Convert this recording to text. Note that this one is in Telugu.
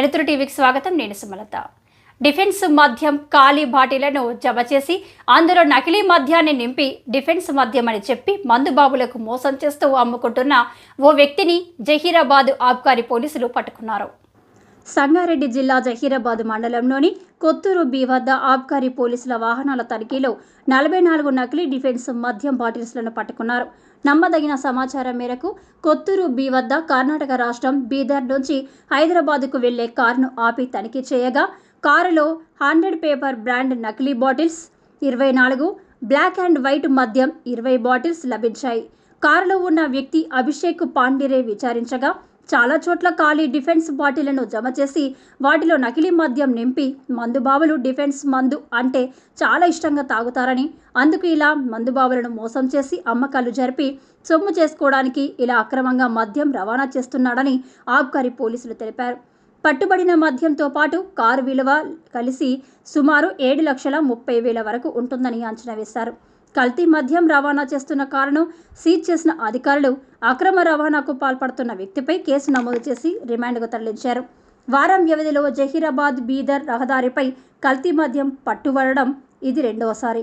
వెలుతురు టీవీకి స్వాగతం. నేను సుమలత. డిఫెన్స్ మద్యం ఖాళీ బాటిలను జమ చేసి అందులో నకిలీ మద్యాన్ని నింపి డిఫెన్స్ మద్యం అని చెప్పి మందుబాబులకు మోసం చేస్తూ అమ్ముకుంటున్న ఓ వ్యక్తిని జహీరాబాద్ ఆబ్కారీ పోలీసులు పట్టుకున్నారు. సంగారెడ్డి జిల్లా జహీరాబాద్ మండలంలోని కొత్తూరు బి వద్ద ఆబ్కారీ పోలీసుల వాహనాల తనిఖీలో నలభై నాలుగు నకిలీ డిఫెన్స్ మద్యం బాటిల్స్లను పట్టుకున్నారు. నమ్మదగిన సమాచారం మేరకు కొత్తూరు బి వద్ద కర్ణాటక రాష్ట్రం బీదర్ నుంచి హైదరాబాద్కు వెళ్ళే కారును ఆపి తనిఖీ చేయగా కారులో హండ్రెడ్ పేపర్ బ్రాండ్ నకిలీ బాటిల్స్ ఇరవై నాలుగు బ్లాక్ అండ్ వైట్ మద్యం ఇరవై బాటిల్స్ లభించాయి. కారులో ఉన్న వ్యక్తి అభిషేక్ పాండిరే విచారించగా చాలా చోట్ల ఖాళీ డిఫెన్స్ బాటిళ్ళను జమ చేసి వాటిలో నకిలీ మద్యం నింపి మందుబావులు డిఫెన్స్ మందు అంటే చాలా ఇష్టంగా తాగుతారని అందుకు ఇలా మందుబావులను మోసం చేసి అమ్మకాలు జరిపి సొమ్ము చేసుకోవడానికి ఇలా అక్రమంగా మద్యం రవాణా చేస్తున్నాడని ఆబ్కారీ పోలీసులు తెలిపారు. పట్టుబడిన మద్యంతో పాటు కారు విలువ కలిసి సుమారు ఏడు లక్షల ముప్పై వేల వరకు ఉంటుందని అంచనా వేశారు. కల్తీ మద్యం రవాణా చేస్తున్న కారును సీజ్ చేసిన అధికారులు అక్రమ రవాణాకు పాల్పడుతున్న వ్యక్తిపై కేసు నమోదు చేసి రిమాండ్కు తరలించారు. వారం వ్యవధిలో జహీరాబాద్ బీదర్ రహదారిపై కల్తీ మద్యం పట్టుబడడం ఇది రెండవసారి.